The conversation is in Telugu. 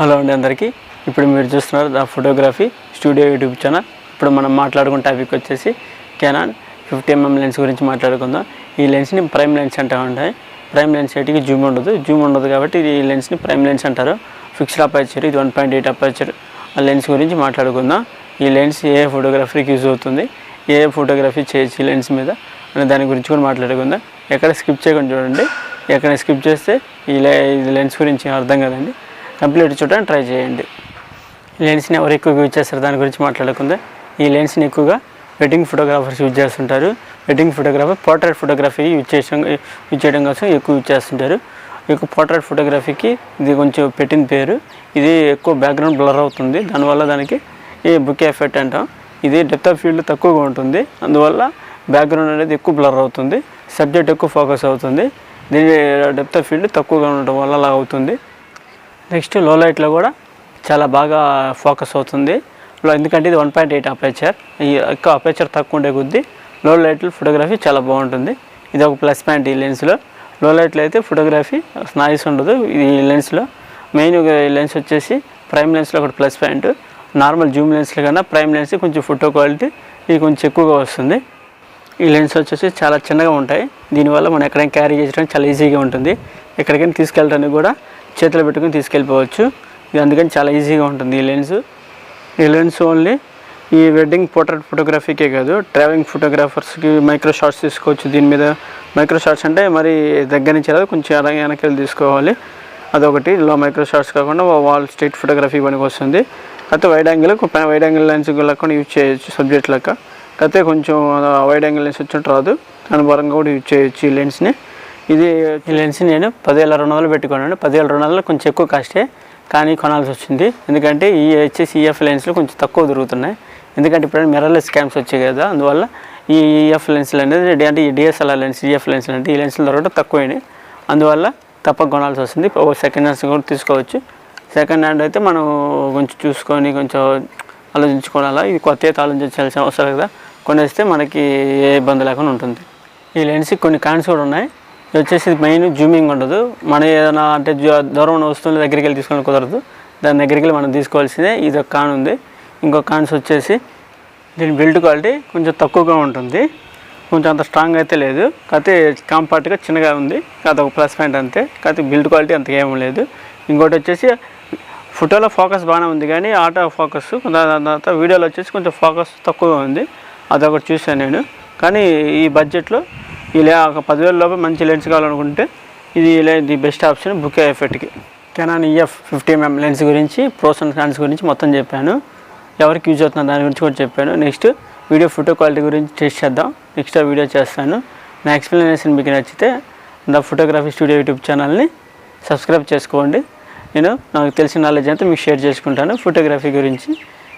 హలో అండి అందరికీ. ఇప్పుడు మీరు చూస్తున్నారు the photography studio YouTube channel. ఇప్పుడు మనం మాట్లాడుకున్న టాపిక్ వచ్చేసి కెనాన్ ఫిఫ్టీ ఎంఎం లెన్స్ గురించి మాట్లాడుకుందాం. ఈ లెన్స్ని ప్రైమ్ లెన్స్ అంటూ ఉంటాయి ప్రైమ్ లెన్స్ ఏటికి జూమ్ ఉండదు. జూమ్ ఉండదు కాబట్టి ఈ లెన్స్ని ప్రైమ్ లెన్స్ అంటారు. Fixed aperture. ఇది వన్ పాయింట్ ఎయిట్ అపర్చర్. ఆ లెన్స్ గురించి మాట్లాడుకుందాం. ఈ లెన్స్ ఏ ఫోటోగ్రఫీకి యూజ్ అవుతుంది? ఏ ఫోటోగ్రఫీ చేయొచ్చు ఈ లెన్స్ మీద? అనే దాని గురించి కూడా మాట్లాడుకుందాం. ఎక్కడ స్కిప్ చేయకుండా చూడండి. ఎక్కడ స్కిప్ చేస్తే ఈ ఈ లెన్స్ గురించి అర్థం కదండి. కంప్లీట్ చూడడానికి ట్రై చేయండి. లెన్స్ని ఎవరు ఎక్కువగా యూజ్ చేస్తారు దాని గురించి మాట్లాడకుండా ఈ లెన్స్ని ఎక్కువగా వెడ్డింగ్ ఫోటోగ్రాఫర్స్ యూజ్ చేస్తుంటారు. Wedding photographer portrait photography use చేయడం యూజ్ చేయడం కోసం ఎక్కువ యూజ్ చేస్తుంటారు. ఎక్కువ పోర్ట్రేట్ ఫోటోగ్రఫీకి ఇది కొంచెం పెట్టిన పేరు. ఇది ఎక్కువ బ్యాక్గ్రౌండ్ బ్లర్ అవుతుంది. దానివల్ల దానికి ఈ బుక్ ఎఫెక్ట్ అంటాం. ఇది డెప్త్ ఆఫ్ ఫీల్డ్ తక్కువగా ఉంటుంది. అందువల్ల బ్యాక్గ్రౌండ్ అనేది ఎక్కువ బ్లర్ అవుతుంది. సబ్జెక్ట్ ఎక్కువ ఫోకస్ అవుతుంది. దీని డెప్త్ ఆఫ్ ఫీల్డ్ తక్కువగా ఉండటం వల్ల అలా అవుతుంది. నెక్స్ట్లో లైట్లో కూడా చాలా బాగా ఫోకస్ అవుతుంది. ఎందుకంటే ఇది వన్ పాయింట్ ఎయిట్ అపేచర్. ఈ ఎక్కువ అపేచర్ తక్కువ ఉండే కొద్దీ లో లైట్లో ఫోటోగ్రఫీ చాలా బాగుంటుంది. ఇది ఒక ప్లస్ పాయింట్ ఈ లెన్స్లో లో. లైట్లో అయితే ఫోటోగ్రఫీ నాయిస్ ఉండదు. ఈ లెన్స్లో మెయిన్ లెన్స్ వచ్చేసి ప్రైమ్ లెన్స్లో ఒకటి ప్లస్ పాయింట్. నార్మల్ జూమ్ లెన్స్ల కన్నా ప్రైమ్ లెన్స్ కొంచెం ఫోటో క్వాలిటీ ఇది కొంచెం ఎక్కువగా వస్తుంది. ఈ లెన్స్ వచ్చేసి చాలా చిన్నగా ఉంటాయి. దీనివల్ల మనం ఎక్కడైనా క్యారీ చేయడానికి చాలా ఈజీగా ఉంటుంది. ఎక్కడికైనా తీసుకెళ్ళడానికి కూడా చేతిలో పెట్టుకుని తీసుకెళ్ళిపోవచ్చు. ఇది అందుకని చాలా ఈజీగా ఉంటుంది ఈ లెన్స్. ఈ లెన్స్ ఓన్లీ ఈ వెడ్డింగ్ పోర్ట్రేట్ ఫోటోగ్రఫీకే కాదు ట్రావెలింగ్ ఫోటోగ్రాఫర్స్కి మైక్రో షాట్స్ తీసుకోవచ్చు. దీని మీద మైక్రో షాట్స్ అంటే మరి దగ్గర నుంచి రాదు కొంచెం అలా వెనకెళ్ళి తీసుకోవాలి. అదొకటి. ఇలా మైక్రో షాట్స్ కాకుండా వాల్ స్ట్రీట్ ఫోటోగ్రఫీ పనికి వస్తుంది. అయితే wide angle wide angle lens కూడా యూజ్ చేయొచ్చు సబ్జెక్ట్ లెక్క. అయితే కొంచెం వైడ్ యాంగిల్ లెన్స్ వచ్చినట్టు రాదు. దాని పరంగా కూడా యూజ్ చేయొచ్చు ఈ లెన్స్ని. ఇది ఈ లెన్స్ నేను పదివేల రెండు వందలు పెట్టుకున్నాను. పదివేల రెండు వందలు కొంచెం ఎక్కువ కాస్టే కానీ కొనాల్సి వచ్చింది. ఎందుకంటే ఈ హెచ్ఎస్ ఈఎఫ్ లెన్స్లు కొంచెం తక్కువ దొరుకుతున్నాయి ఎందుకంటే ఇప్పుడు మిర్రర్లెస్ స్కామ్స్ వచ్చాయి కదా అందువల్ల ఈ ఈఎఫ్ లెన్స్లు అనేది అంటే ఈ డిఎస్ఎల్ఆర్ లెన్స్ ఈఎఫ్ లెన్స్లు అంటే ఈ లెన్స్లు దొరకడం తక్కువైనాయి. అందువల్ల తప్పక కొనాల్సి వస్తుంది. సెకండ్ హ్యాండ్స్ కూడా తీసుకోవచ్చు. సెకండ్ హ్యాండ్ అయితే మనం కొంచెం చూసుకొని కొంచెం ఆలోచించుకోవాలా? ఇది కొత్త అయితే ఆలోచించాల్సిన అవసరం కదా. కొనేస్తే మనకి ఏ ఇబ్బంది లేకుండా ఉంటుంది. ఈ లెన్స్కి కొన్ని కాన్స్ కూడా ఉన్నాయి. ఇది వచ్చేసి మెయిన్ జూమింగ్ ఉండదు. మనం ఏదైనా అంటే దూరం ఉన్న వస్తువుల దగ్గరికి వెళ్ళి తీసుకోవడం కుదరదు. దాని దగ్గరికి వెళ్ళి మనం తీసుకోవాల్సిందే ఇది ఒక కాన్ ఉంది. ఇంకో కాన్స్ వచ్చేసి దీని బిల్డ్ క్వాలిటీ కొంచెం తక్కువగా ఉంటుంది. కొంచెం అంత స్ట్రాంగ్ అయితే లేదు. కాకపోతే కాంపాక్ట్గా చిన్నగా ఉంది. కాదు ఒక ప్లస్ పాయింట్ అంతే. కాకపోతే బిల్డ్ క్వాలిటీ అంత ఏమీ లేదు. ఇంకోటి వచ్చేసి ఫోటోలో ఫోకస్ బాగానే ఉంది కానీ ఆటో ఫోకస్ దాని తర్వాత వీడియోలో వచ్చేసి కొంచెం ఫోకస్ తక్కువగా ఉంది. అదొకటి చూసాను నేను. కానీ ఈ బడ్జెట్లో ఇలా ఒక పదివేల లోపు మంచి లెన్స్ కావాలనుకుంటే ఇది ఇలా ది బెస్ట్ ఆప్షన్ బుకే ఎఫెక్ట్కి Canon EF fifty mm lens గురించి ప్రోస్ అండ్ కాన్స్ గురించి మొత్తం చెప్పాను. ఎవరికి యూజ్ అవుతుందో దాని గురించి కూడా చెప్పాను. నెక్స్ట్ వీడియో ఫోటో క్వాలిటీ గురించి టెస్ట్ చేద్దాం. నెక్స్ట్ ఆ వీడియో చేస్తాను. నా ఎక్స్ప్లెనేషన్ మీకు నచ్చితే ద ఫోటోగ్రఫీ స్టూడియో యూట్యూబ్ ఛానల్ని సబ్స్క్రైబ్ చేసుకోండి. నేను నాకు తెలిసిన నాలెడ్జ్ అంతా మీకు షేర్ చేసుకుంటాను. ఫోటోగ్రఫీ గురించి